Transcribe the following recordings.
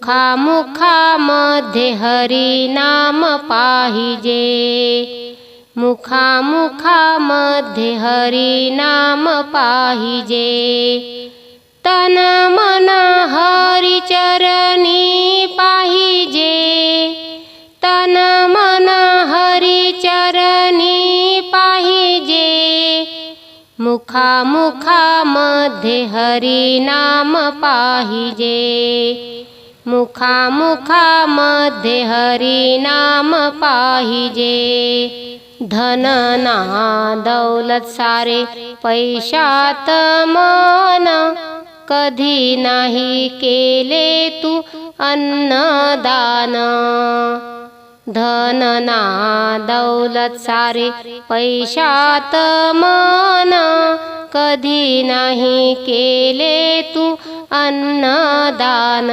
मुखामुखामध्ये हरिनाम पाहिजे. मुखामुखामध्ये हरिनाम पाहिजे. तन मन हरिचरणी पाहिजे. तन मन हरिचरणी पाहिजे. मुखामुखामध्ये हरिनाम पाहिजे. मुखामुखामध्ये हरिनाम पाहिजे. धन ना दौलत सारे पैशात मन कधी नाही केले तू अन्नदान. धन ना दौलत सारे पैशात मन कधी नाही केले तू अन्नदान.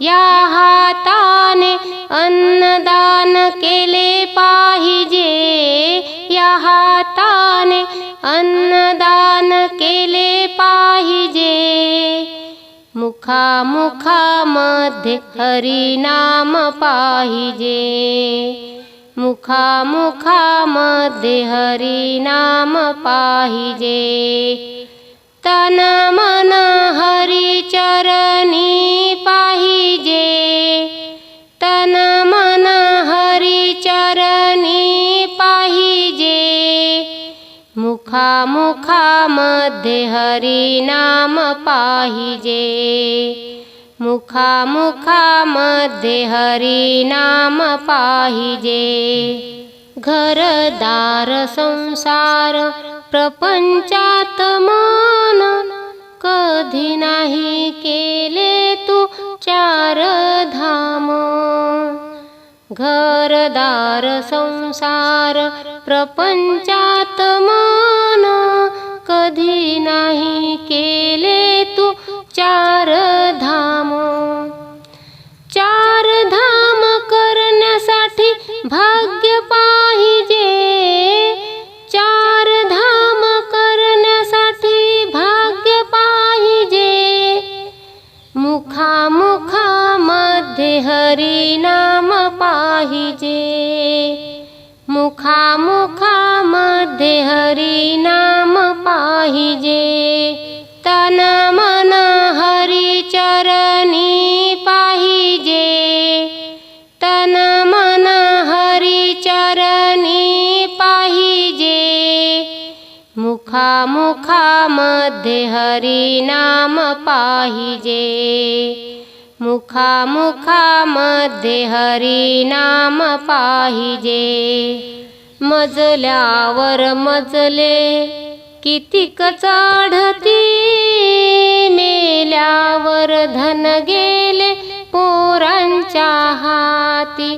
या हाताने अन्नदान केले पाहिजे. या हाताने अन्नदान केले पाहिजे. मुखामुखामध्ये हरिनाम पाहिजे. मुखामुखामध्ये हरिनाम पाहिजे. तन मन हरिचरणी पाहिजे. तन मन हरिचरणी पाहिजे. मुखामुखामध्ये हरिनाम पाहिजे. मुखामुखामध्ये हरिनाम पाहिजे. घरदार संसार प्रपंचात मान. कधी नाही केले तू चार धाम घरदार संसार प्रपंचात मान. पाहिजे मुखामुखामध्ये हरिनाम पाहिजे. तन मन हरिचरणी पाहिजे. तन मन हरिचरणी पाहिजे. मुखामुखामध्ये हरिनाम पाहिजे. मुखामुखामध्ये हरिनाम पाहिजे. मजल्यावर मजले कितीक चढती मेल्यावर धन गेले पोरांच्या हाती.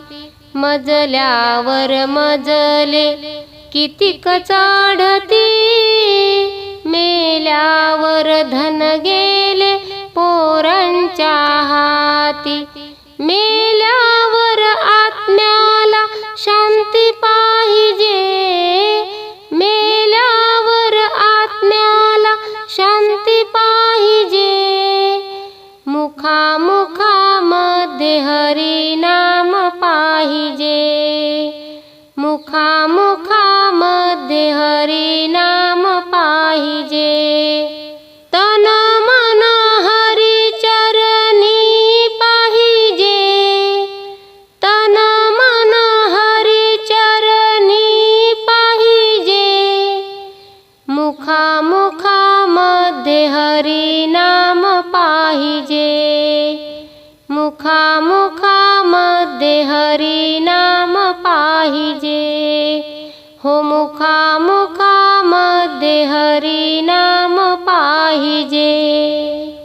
मजल्यावर मजले कितीक चढती मेल्यावर धन गेले हाती मेल्यावर आत्म्याला शांती पाहिजे. मेल्यावर आत्म्याला शांती पाहिजे. मुखामुखामध्ये हरी सद हरि नाम पाहिजे मुखा मुखा मध्य हरि नाम पाहिजे हो मुखा मुखामुखा मध्ये हरिनाम पाहिजे